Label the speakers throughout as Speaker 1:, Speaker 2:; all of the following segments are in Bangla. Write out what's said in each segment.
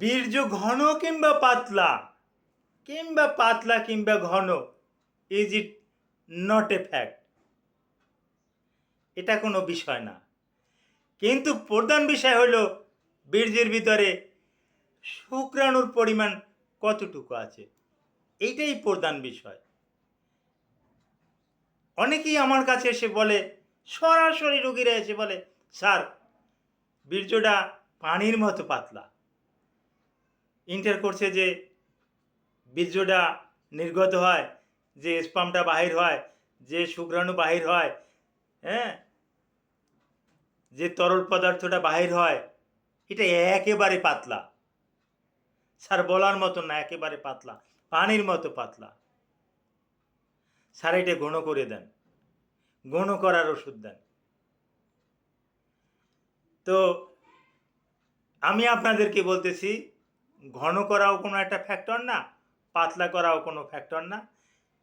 Speaker 1: বীর্য ঘন কিংবা পাতলা? কিংবা পাতলা কিংবা ঘন? Is it not a fact এটা কোনো বিষয় না। কিন্তু প্রধান বিষয় হলো, বীর্যের ভিতরে শুক্রাণুর পরিমাণ কতটুকু আছে? এইটাই প্রধান বিষয়। অনেকেই আমার কাছে এসে বলে, সরাসরি রুগীরা এসে বলে, স্যার, বীর্যটা পানির মতো পাতলা। ইন্টার করছে যে বীর্যটা নির্গত হয়, যে স্পামটা বাহির হয়, যে শুক্রাণু বাহির হয় হ্যাঁ? যে তরল পদার্থটা বাহির হয়, এটা একেবারে পাতলা। স্যার, বলার মতো না, একেবারে পাতলা, পানির মতো পাতলা। স্যার, এটা ঘন করে দেন, ঘন করার ওষুধ দেন। তো আমি আপনাদেরকে বলতেছি ঘন করাও কোনো একটা ফ্যাক্টর না, পাতলা করাও কোনো ফ্যাক্টর না।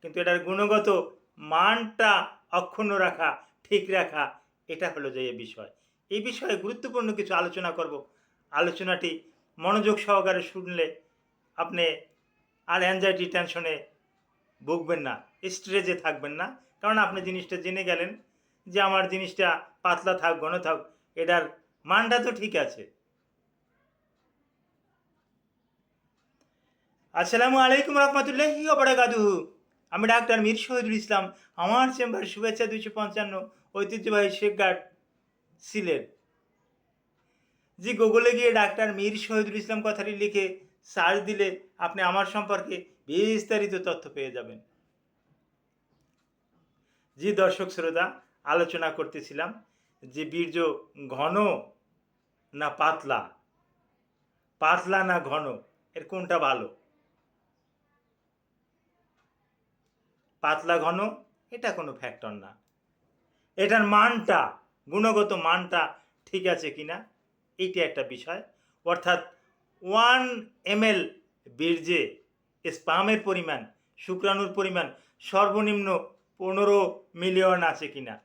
Speaker 1: কিন্তু এটার গুণগত মানটা অক্ষুণ্ণ রাখা, ঠিক রাখা, এটা হলো যে বিষয়। এই বিষয়ে গুরুত্বপূর্ণ কিছু আলোচনা করব। আলোচনাটি মনোযোগ সহকারে শুনলে আপনি আর অ্যাংজাইটি টেনশনে ভুগবেন না স্ট্রেজে থাকবেন না। কারণ আপনি জিনিসটা জেনে গেলেন যে আমার জিনিসটা পাতলা থাক, ঘন থাক, এটার মানটা তো ঠিক আছে। আসসালামু আলাইকুম রহমতুল্লাহি বারাকাতুহু আমি ডাক্তার মীর শহীদুল ইসলাম, আমার চেম্বার শুভেচ্ছা দুইশো পঞ্চান্ন ঐতিহ্যবাহী শেখঘাট সিলেট। জি, গুগলে গিয়ে ডাক্তার মীর শহীদুল ইসলাম কথাটি লিখে সার্চ দিলে আপনি আমার সম্পর্কে বিস্তারিত তথ্য পেয়ে যাবেন। জি, দর্শক শ্রোতা, আলোচনা করতেছিলাম যে বীর্য ঘন না পাতলা? পাতলা না ঘন? এর কোনটা ভালো? পাতলা ঘন, এটা কোনো ফ্যাক্টর না। এটার মানটা, গুণগত মানটা ঠিক আছে কি না এইটা একটা বিষয়। অর্থাৎ ওয়ান এম এল বীর্যে স্পামের পরিমাণ, শুক্রাণুর পরিমাণ সর্বনিম্ন পনেরো মিলিয়ন আছে কি না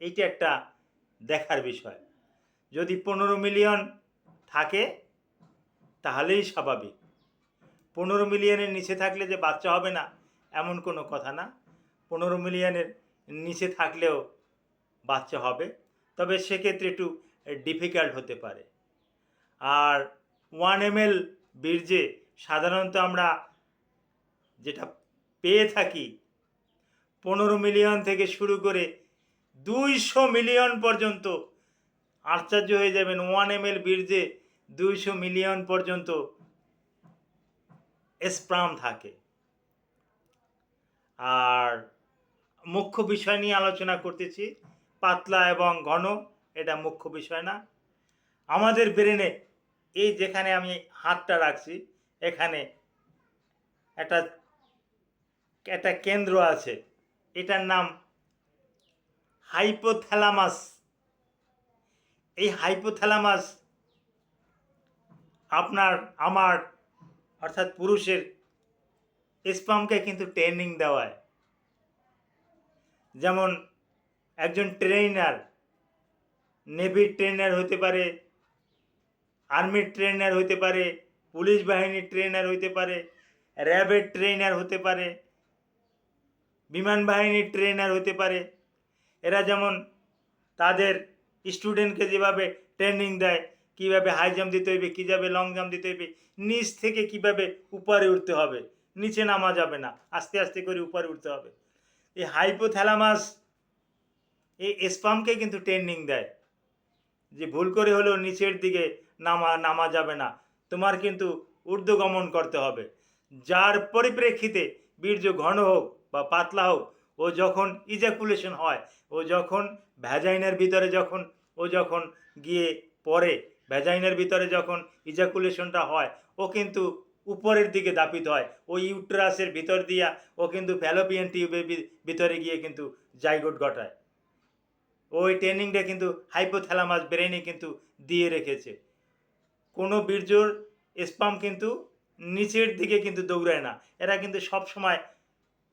Speaker 1: এইটা একটা দেখার বিষয়। যদি পনেরো মিলিয়ন থাকে, তাহলেই স্বাভাবিক। পনেরো মিলিয়নের নিচে থাকলে যে বাচ্চা হবে না এমন কোনো কথা না। পনেরো মিলিয়নের নিচে থাকলেও বাচ্চা হবে, তবে সেক্ষেত্রে একটু ডিফিকাল্ট হতে পারে। আর ওয়ান এম এল বীর্যে সাধারণত আমরা যেটা পেয়ে থাকি, পনেরো মিলিয়ন থেকে শুরু করে দুইশো মিলিয়ন পর্যন্ত আশ্চর্য হয়ে যাবেন ওয়ান এম এল বীর্যে দুইশো মিলিয়ন পর্যন্ত স্প্রাম থাকে। আর মুখ্য বিষয় নিয়ে আলোচনা করতেছি। পাতলা এবং ঘন, এটা মুখ্য বিষয় না। আমাদের ব্রেনে এই যেখানে আমি হাতটা রাখছি, এখানে একটা একটা কেন্দ্র আছে। এটার নাম হাইপোথ্যালামাস এই হাইপোথ্যালামাস আপনার, আমার, অর্থাৎ পুরুষের স্পামকে কিন্তু ট্রেনিং দেওয়ায় যেমন একজন ট্রেনার নেভির ট্রেনার হতে পারে আর্মির ট্রেনার হতে পারে, পুলিশ বাহিনীর ট্রেনার হতে পারে র্যাবের ট্রেনার হতে পারে, বিমান বাহিনীর ট্রেনার হতে পারে। এরা যেমন তাদের স্টুডেন্টকে যেভাবে ট্রেনিং দেয়, কীভাবে হাই জাম্প দিতে হইবে কীভাবে লং জাম্প দিতে হইবে, নিচ থেকে কীভাবে উপরে উঠতে হবে নিচে নামা যাবে না। আস্তে আস্তে করে উপরে উঠতে হবে। এই হাইপোথ্যালামাস এই স্পামকে কিন্তু ট্রেনিং দেয়। যে ভুল করে হলেও নিচের দিকে নামা নামা যাবে না। তোমার কিন্তু ঊর্ধ্বগমন করতে হবে। যার পরিপ্রেক্ষিতে বীর্য ঘন হোক বা পাতলা হোক, ও যখন ইজাকুলেশন হয়, ও যখন ভ্যাজাইনের ভিতরে যখন, ও যখন গিয়ে পরে ভ্যাজাইনের ভিতরে যখন ইজাকুলেশনটা হয়, ও কিন্তু উপরের দিকে দাপিত হয়। ও ইউট্রাসের ভিতর দিয়া ও কিন্তু ফ্যালোপিয়ান টিউবের ভিতরে গিয়ে কিন্তু জাইগোট ঘটায়। ওই ট্রেনিংটা কিন্তু হাইপোথ্যালামাস ব্রেনে কিন্তু দিয়ে রেখেছে। কোনো বীর্যর স্পাম কিন্তু নিচের দিকে কিন্তু দৌড়ায় না। এরা কিন্তু সব সময়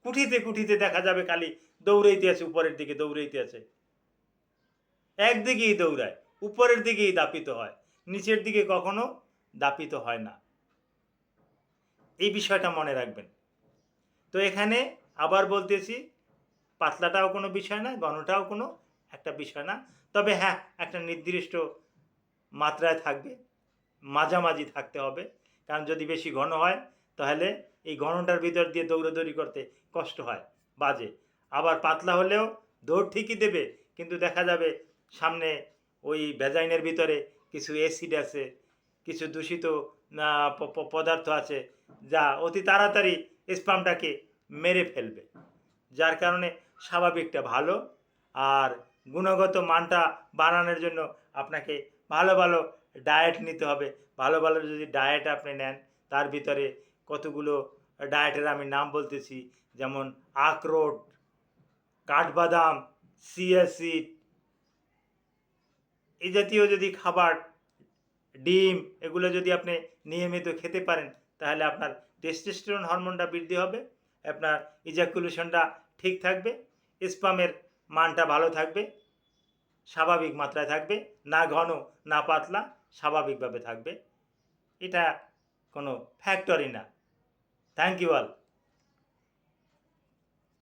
Speaker 1: কুঠিতে কুঠিতে দেখা যাবে খালি দৌড়াইতে আছে, উপরের দিকে দৌড়াইতে আছে। একদিকেই দৌড়ায়, উপরের দিকেই দাপিত হয়, নিচের দিকে কখনো দাপিত হয় না। এই বিষয়টা মনে রাখবেন। তো এখানে আবার বলতেছি, পাতলাটাও কোনো বিষয় না, ঘনটাও কোনো একটা বিষয় না। তবে হ্যাঁ একটা নির্দিষ্ট মাত্রায় থাকবে, মাঝামাঝি থাকতে হবে। কারণ যদি বেশি ঘন হয়, তাহলে এই ঘনটার ভিতর দিয়ে দৌড়াদৌড়ি করতে কষ্ট হয়, বাজে। আবার পাতলা হলেও দৌড় ঠিকই দেবে, কিন্তু দেখা যাবে সামনে ওই ভেজাইনের ভিতরে কিছু অ্যাসিড আছে, কিছু দূষিত পদার্থ আছে যা অতি তাড়াতাড়ি স্পামটাকে মেরে ফেলবে, যার কারণে স্বাভাবিকটা ভালো আর গুণগত মানটা বাড়ানোর জন্য আপনাকে ভালো ভালো ডায়েট নিতে হবে। ভালো ভালো যদি ডায়েট আপনি নেন, তার ভিতরে কতগুলো ডায়েটের আমি নাম বলতেছি, যেমন আখরোট, কাঠবাদাম সিয়াসিড এই জাতীয় যদি খাবার, ডিম, এগুলো যদি আপনি নিয়মিত খেতে পারেন তাহলে আপনার টেস্টোস্টেরন হরমোনটা বৃদ্ধি হবে, আপনার ইজাকুলেশনটা ঠিক থাকবে স্পামের মানটা ভালো থাকবে, স্বাভাবিক মাত্রায় থাকবে, না ঘন, না পাতলা, স্বাভাবিকভাবে থাকবে। এটা কোনো ফ্যাক্টরি না। Thank you all